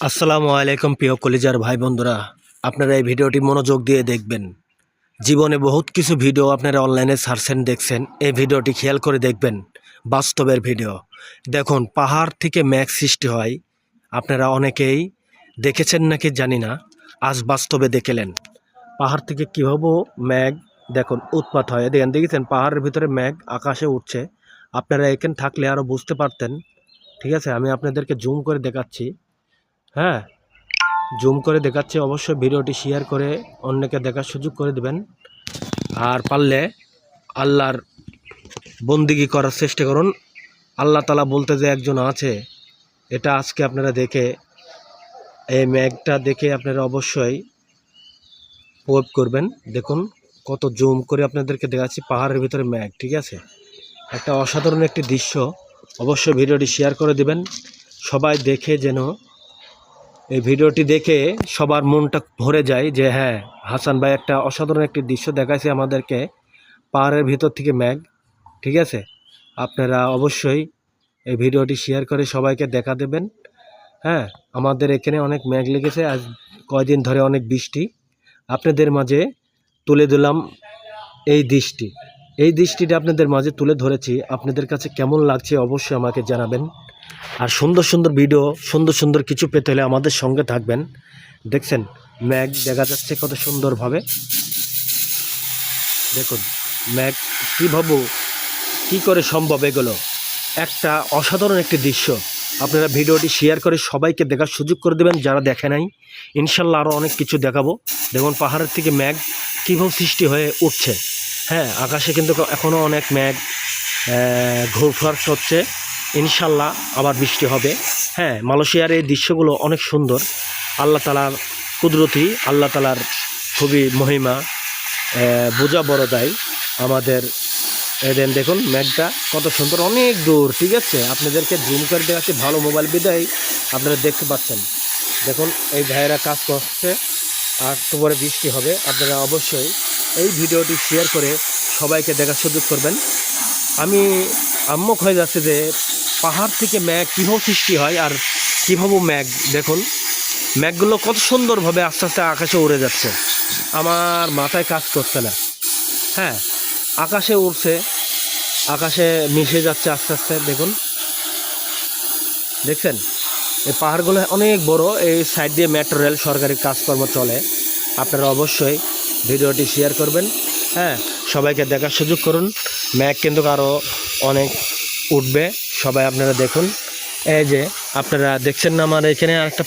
আসসালামু আলাইকুম প্রিয় কলিজার ভাই বন্ধুরা। আপনারা এই ভিডিওটি মনোযোগ দিয়ে দেখবেন। জীবনে বহুত কিছু ভিডিও আপনারা অনলাইনে সার্চেন দেখছেন। এই ভিডিওটি খেয়াল করে দেখবেন, বাস্তবের ভিডিও। দেখুন, পাহাড় থেকে ম্যাঘ সৃষ্টি হয়। আপনারা অনেকেই দেখেছেন নাকি জানি না, আজ বাস্তবে দেখেলেন। পাহাড় থেকে কীভাবে ম্যাঘ দেখুন, উৎপাত হয়। দেখেন দেখেছেন, পাহাড়ের ভিতরে ম্যাঘ আকাশে উঠছে। আপনারা এখানে থাকলে আরও বুঝতে পারতেন। ঠিক আছে, আমি আপনাদেরকে জুম করে দেখাচ্ছি। হ্যাঁ। জুম করে দেখাচ্ছে, অবশ্যই ভিডিওটি শেয়ার করে অন্যকে দেখার সুযোগ করে দেবেন। আর পারলে আল্লাহর বন্দিগি করার চেষ্টা করুন। আল্লাহ তালা বলতে যে একজন আছে, এটা আজকে আপনারা দেখে, এই ম্যাগটা দেখে আপনারা অবশ্যই প্রয়োগ করবেন। দেখুন, কত জুম করে আপনাদেরকে দেখাচ্ছি, পাহাড়ের ভিতরে ম্যাগ, ঠিক আছে? একটা অসাধারণ একটি দৃশ্য। অবশ্যই ভিডিওটি শেয়ার করে দিবেন। সবাই দেখে যেন এই ভিডিওটি দেখে সবার মনটা ভরে যায় যে হ্যাঁ হাসান ভাই একটা অসাধারণ একটি দৃশ্য দেখাইছে আমাদেরকে। পাহাড়ের ভিতর থেকে ম্যাগ ঠিক আছে? আপনারা অবশ্যই এই ভিডিওটি শেয়ার করে সবাইকে দেখা দেবেন। হ্যাঁ আমাদের এখানে অনেক ম্যাগ লেগেছে, আজ কয়দিন ধরে অনেক বৃষ্টি। আপনাদের মাঝে তুলে দিলাম এই দৃষ্টি। এই দৃষ্টিটা আপনাদের মাঝে তুলে ধরেছি। আপনাদের কাছে কেমন লাগছে অবশ্যই আমাকে জানাবেন। আর সুন্দর সুন্দর ভিডিও, সুন্দর সুন্দর কিছু পেতে হলে আমাদের সঙ্গে থাকবেন। দেখছেন, ম্যাগ দেখা যাচ্ছে কত সুন্দরভাবে। দেখুন, ম্যাগ কীভাবে কী করে সম্ভব এগুলো? একটা অসাধারণ একটি দৃশ্য। আপনারা ভিডিওটি শেয়ার করে সবাইকে দেখার সুযোগ করে দেবেন যারা দেখে নাই। ইনশাল্লাহ আরও অনেক কিছু দেখাবো। দেখুন, পাহাড়ের থেকে ম্যাগ কীভাবে সৃষ্টি হয়ে উঠছে। হ্যাঁ আকাশে কিন্তু এখনও অনেক ম্যাগ ঘুরফার হচ্ছে ইনশাল্লাহ আবার বৃষ্টি হবে। হ্যাঁ মালয়েশিয়ার এই দৃশ্যগুলো অনেক সুন্দর। আল্লাহ তালার কুদরতি, আল্লাহ তালার খুবই মহিমা বোঝা বড় দেয় আমাদের এদেন দেখুন ম্যাগটা কত সুন্দর, অনেক দূর, ঠিক আছে? আপনাদেরকে জুম করে দেখাচ্ছি, ভালো মোবাইল বিদায়। আপনারা দেখতে পাচ্ছেন। দেখুন, এই ভাইয়েরা কাজ করছে, আর পরে বৃষ্টি হবে। আপনারা অবশ্যই এই ভিডিওটি শেয়ার করে সবাইকে দেখার সুযোগ করবেন। আমি আম্মক হয়ে যাচ্ছে যে পাহাড় থেকে ম্যাগ কীভাবে সৃষ্টি হয় আর কীভাবে ম্যাগ দেখুন ম্যাগগুলো কত সুন্দরভাবে আস্তে আস্তে আকাশে উড়ে যাচ্ছে। আমার মাথায় কাজ করছে না। হ্যাঁ আকাশে উড়ছে, আকাশে মিশে যাচ্ছে আস্তে আস্তে, দেখুন। দেখছেন? এই পাহাড়গুলো অনেক বড়, এই সাইড দিয়ে মেট্রো রেল সরকারি কাজকর্ম চলে। আপনারা অবশ্যই ভিডিওটি শেয়ার করবেন। হ্যাঁ সবাইকে দেখার সুযোগ করুন। ম্যাক কিন্তু আরও অনেক উঠবে। সবাই আপনারা দেখুন। এই যে, আপনারা দেখছেন না আমার এখানে আরেকটা